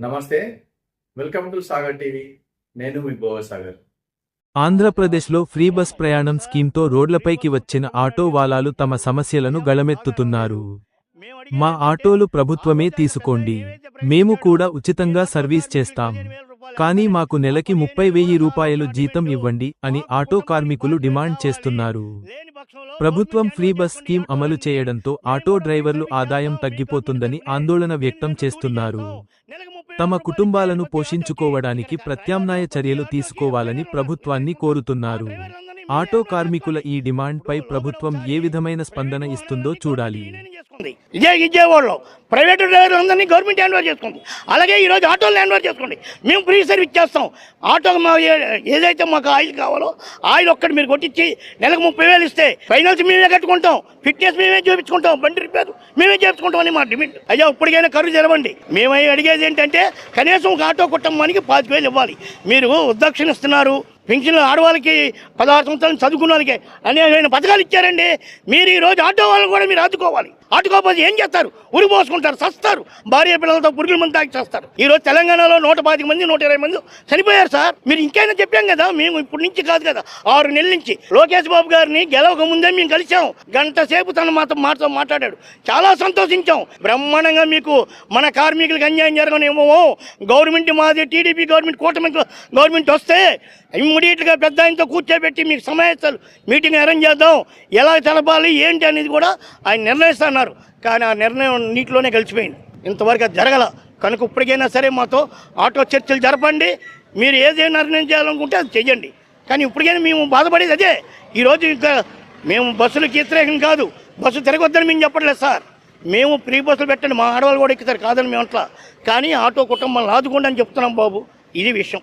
నమస్తే. Welcome to Sagar TV. నేను మీ సాగర్. ఆంధ్రప్రదేశ్లో ఫ్రీ బస్ ప్రయాణం స్కీమ్తో రోడ్లపైకి వచ్చిన ఆటో వాలాలు తమ సమస్యలను గళమెత్తుతున్నారు. మా ఆటోలు ప్రభుత్వమే తీసుకోండి. మేము కూడా ఉచితంగా సర్వీస్ చేస్తాం. కానీ మాకు నెలకి ముప్పై వెయ్యి రూపాయలు జీతం ఇవ్వండి అని ఆటో కార్మికులు డిమాండ్ చేస్తున్నారు. ప్రభుత్వం ఫ్రీ బస్ స్కీమ్ అమలు చేయడంతో ఆటో డ్రైవర్లు ఆదాయం తగ్గిపోతుందని ఆందోళన వ్యక్తం చేస్తున్నారు. తమ కుటుంబాలను పోషించుకోవడానికి ప్రత్యామ్నాయ చర్యలు తీసుకోవాలని ప్రభుత్వాన్ని కోరుతున్నారు. ఆటో కార్మికుల ఈ డిమాండ్పై ప్రభుత్వం ఏ విధమైన స్పందన ఇస్తుందో చూడాలి. చేసుకుంది ఇదే విజయవాడలో ప్రైవేట్ డ్రైవర్లు అందరినీ గవర్నమెంట్ హ్యాండ్ ఓవర్ చేసుకుంది. అలాగే ఈరోజు ఆటోలు హ్యాండ్ ఓవర్ చేసుకోండి మేము ఫ్రీ సర్వీస్ చేస్తాం. ఆటో మా ఏదైతే మాకు ఆయిల్ కావాలో ఆయిల్ ఒక్కటి మీరు కొట్టించి నెలకు ముప్పై వేలు ఇస్తే ఫైనల్స్ మేమే కట్టుకుంటాం. ఫిట్నెస్ మేమే చూపించుకుంటాం. బండి రిపేర్ మేమే చేపించుకుంటాం అని మా డిమాండ్. అయ్యా ఇప్పటికైనా కరువు జరవండి మేము అడిగేది ఏంటంటే కనీసం ఒక ఆటో కుటుంబానికి పాతిక వేలు ఇవ్వాలి. మీరు ఉద్దక్షణ ఇస్తున్నారు పెన్షన్లు ఆడవాళ్ళకి పదహారు సంవత్సరాలు చదువుకున్న వాళ్ళకి అనేకమైన పథకాలు ఇచ్చారండి. మీరు ఈరోజు ఆటో వాళ్ళని కూడా మీరు ఆదుకోవాలి. ఆటుకోపోతే ఏం చేస్తారు? ఉరి పోసుకుంటారు సస్తారు. భార్య పిల్లలతో పురుగుల మంది తాగి చేస్తారు. ఈరోజు తెలంగాణలో నూట పాతిక మంది నూట ఇరవై మంది చనిపోయారు సార్. మీరు ఇంకైనా చెప్పాం కదా? మేము ఇప్పటి నుంచి కాదు కదా. ఆరు నెలల నుంచి. లోకేష్ బాబు గారిని గెలవక ముందే మేము కలిసాం గంట సేపు తన మాతో మాతో మాట్లాడాడు. చాలా సంతోషించాం. బ్రహ్మాండంగా మీకు మన కార్మికులకు అన్యాయం జరగనేమో. గవర్నమెంట్ మాది టీడీపీ గవర్నమెంట్ కూటమి గవర్నమెంట్ వస్తే ఇమ్మీడియట్గా పెద్ద ఆయనతో కూర్చోబెట్టి మీకు సమావేశాలు మీటింగ్ అరేంజ్ చేద్దాం. ఎలా తెలపాలి ఏంటి అనేది కూడా ఆయన నిర్ణయిస్తాను. అన్నారు కానీ ఆ నిర్ణయం నీటిలోనే గెలిచిపోయింది. ఇంతవరకు అది జరగల. కనుక ఇప్పటికైనా సరే మాతో ఆటో చర్చలు జరపండి. మీరు ఏదైనా నిర్ణయం చేయాలనుకుంటే అది చెయ్యండి. కానీ ఇప్పటికైనా మేము బాధపడేది అదే. ఈరోజు ఇంకా మేము బస్సులకు వ్యతిరేకం కాదు. బస్సు తిరగొద్దని మేము చెప్పట్లేదు సార్. మేము ఫ్రీ బస్సులు పెట్టండి. మా ఆడవాళ్ళు కూడా ఎక్కుతారు. కాదని మేము అట్లా. కానీ ఆటో కుటుంబాలను ఆదుకోండి అని చెప్తున్నాం బాబు. ఇది విషయం.